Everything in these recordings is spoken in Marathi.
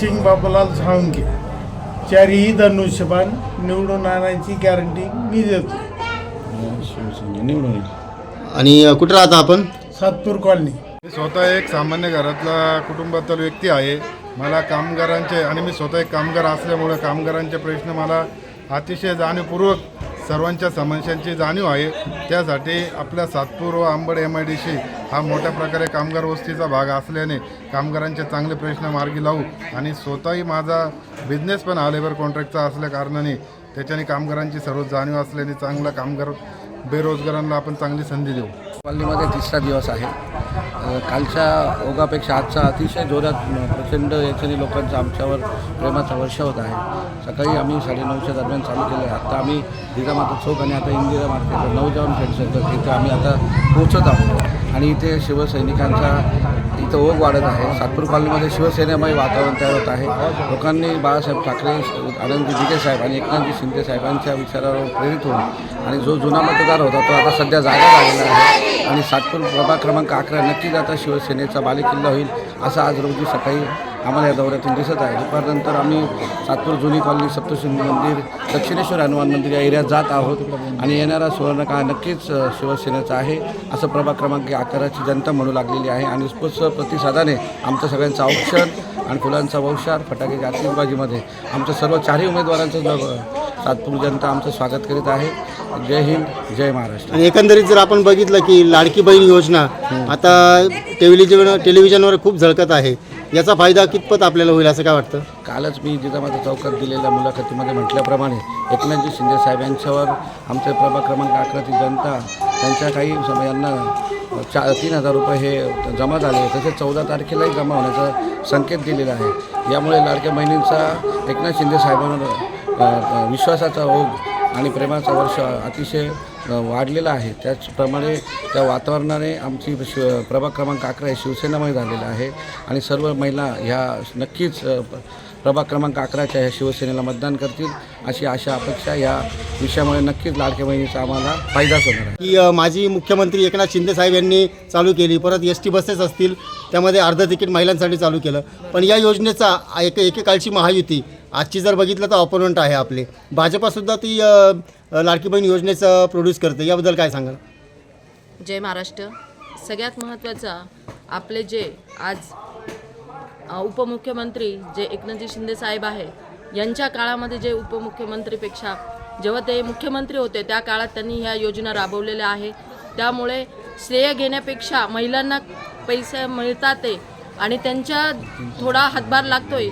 सिंग बाबूलाल साळुंके चारही धनुष्यबाण निवडून आणायची गॅरंटी मी देतो. शिवसेना निवडून येईल. आणि अ, कुठं राहता आपण? सातपूर कॉलनी. मी स्वतः एक सामान्य घरातला कुटुंबातील व्यक्ती आहे. मला कामगारांचे आणि मी स्वतः एक कामगार असल्यामुळे कामगारांचे प्रश्न मला अतिशय जाणीवपूर्वक सर्वांच्या समस्यांची जाणीव आहे. त्यासाठी आपल्या सातपूर व Ambad M I D C हा मोठ्या प्रकारे कामगार वस्तीचा भाग असल्याने कामगारांचे चांगले प्रश्न मार्गी लावू आणि स्वतःही माझा बिझनेस पण हा लेबर कॉन्ट्रॅक्टचा असल्या कारणाने त्याच्याने कामगारांची सर्व जाणीव असल्याने चांगला कामगार बेरोजगारांना आपण चांगली संधी देऊ. कॉलनीमध्ये तिसरा दिवस आहे. कालच्या ओघापेक्षा आजचा अतिशय जोरात प्रचंड याच्याने लोकांचा आमच्यावर प्रेमाचा वर्ष होत आहे. सकाळी आम्ही साडेनऊच्या दरम्यान चालू केलं. आहे आत्ता आम्ही जिजामाता चौक आणि आता इंदिरा मार्केट नवजावन फ्रेंड सर्कल इथं आम्ही आता पोहोचत आहोत. आणि इथे शिवसैनिकांचा इथं ओघ वाढत आहे. सातपूर कॉलनीमध्ये शिवसेनेमय वातावरण तयार होत आहे. लोकांनी बाळासाहेब ठाकरे आनंदजी दिघे साहेब आणि एकनाथजी शिंदे साहेबांच्या विचारावर प्रेरित होऊन आणि जो जुना मतदार होता तो आता सध्या जागा लागलेला आहे आणि सातपूर प्रभाग क्रमांक अकरा नक्कीच आता शिवसेनेचा बालेकिल्ला होईल असं आज रोजी सकाळी आम्हाला या दौऱ्यातून दिसत आहे. दुपारनंतर आम्ही सातपूर जुनी कॉलनी सप्तशृंगी मंदिर दक्षिणेश्वर हनुमान मंदिर या एरियात जात आहोत आणि येणारा सुवर्णकाळ नक्कीच शिवसेनेचा आहे. असं प्रभाग क्रमांक अकराची जनता म्हणू लागलेली आहे आणि उत्स्फूर्त प्रतिसादाने आमचं सगळ्यांचं औक्षण आणि फुलांचा वंशार फटाके आतिषबाजीमध्ये आमच्या सर्व चारही उमेदवारांचं ज- सातपूर जनता आमचं स्वागत करीत आहे. जय हिंद जय महाराष्ट्र. आणि एकंदरीत जर आपण बघितलं की लाडकी बहीण योजना आता टेलिव्हिजन टेलिव्हिजनवर खूप झळकत आहे. याचा फायदा कितपत आपल्याला होईल असं काय वाटतं? कालच मी जिजामाता चौकात दिलेल्या मुलाखतीमध्ये म्हटल्याप्रमाणे एकनाथजी शिंदे साहेब यांच्यावर आमचे प्रभाग क्रमांक अकराची जनता त्यांच्या काही समयांना चा तीन हजार रुपये हे जमा झाले. तसेच चौदा तारखेलाही जमा होण्याचा संकेत दिलेला आहे. यामुळे लाडक्या बहिणींचा एकनाथ शिंदे साहेबांवर विश्वासाचा ओघ आणि प्रेमाचा वर्ष अतिशय वाढलेला आहे. त्याचप्रमाणे त्या वातावरणाने आमची शिव प्रभाग क्रमांक अकरा हे शिवसेनामय झालेला आहे आणि सर्व महिला ह्या नक्कीच प्रभाग क्रमांक अकराच्या ह्या शिवसेनेला मतदान करतील अशी आशा अपेक्षा या विषयामुळे नक्कीच लाडक्या बहिणीचा आम्हाला फायदाच होणार आहे. की माजी मुख्यमंत्री एकनाथ शिंदे साहेब यांनी चालू केली. परत एस टी बसेस असतील त्यामध्ये अर्ध तिकीट महिलांसाठी चालू केलं. पण या योजनेचा एक एकेकाळची महायुती आजची जर बघितलं तर ऑपोनंट आहे आपले. भाजपासुद्धा ती अ, लाडकी बहीण योजनेचं प्रोड्यूस करते. याबद्दल काय सांगाल? जय महाराष्ट्र. सगळ्यात महत्त्वाचा आपले जे आज अ, उपमुख्यमंत्री जे एकनाथजी शिंदे साहेब आहे यांच्या काळामध्ये जे उपमुख्यमंत्रीपेक्षा जेव्हा ते मुख्यमंत्री होते त्या काळात त्यांनी ह्या योजना राबवलेल्या आहे. त्यामुळे श्रेय घेण्यापेक्षा महिलांना पैसे मिळतात ते आणि त्यांच्या थोडा हातभार लागतोय.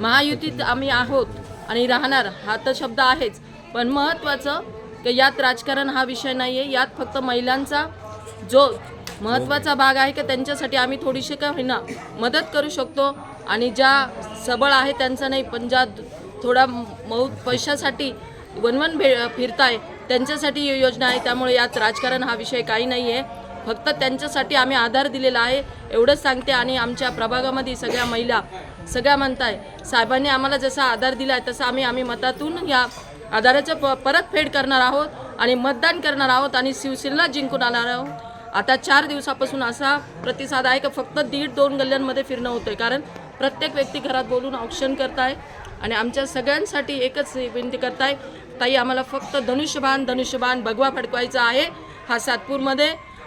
महायुतीत आम्ही आहोत आणि राहणार हा तर शब्द आहेच. पण महत्त्वाचं की यात राजकारण हा विषय नाही आहे यात फक्त महिलांचा जो महत्त्वाचा भाग आहे की त्यांच्यासाठी आम्ही थोडीशी का होईना मदत करू शकतो. आणि ज्या सबळ आहे त्यांचा नाही पण ज्या थोडा मऊ पैशासाठी वनवन भे फिरताय त्यांच्यासाठी ही योजना आहे. त्यामुळे यात राजकारण हा विषय काही नाही आहे फक्त त्यांच्यासाठी आम्ही आधार दिलेला आहे एवढंच सांगते आणि आमच्या प्रभागामध्ये सगळ्या महिला सगळ्या म्हणताय साहेबांनी आम्हाला जसा आधार दिला आहे तसा आम्ही आम्ही मतातून या आधाराचं प परतफेड करणार आहोत आणि मतदान करणार आहोत आणि शिवसेनेला जिंकून आणणार आहोत. आता चार दिवसापासून असा प्रतिसाद आहे की फक्त दीड दोन गल्ल्यांमध्ये फिरणं होतं आहे कारण प्रत्येक व्यक्ती घरात बोलून ऑप्शन करताय आणि आमच्या सगळ्यांसाठी एकच विनंती करताय ताई आम्हाला फक्त धनुष्यबाण धनुष्यबाण भगवा फडकवायचा आहे हा सातपूरमध्ये.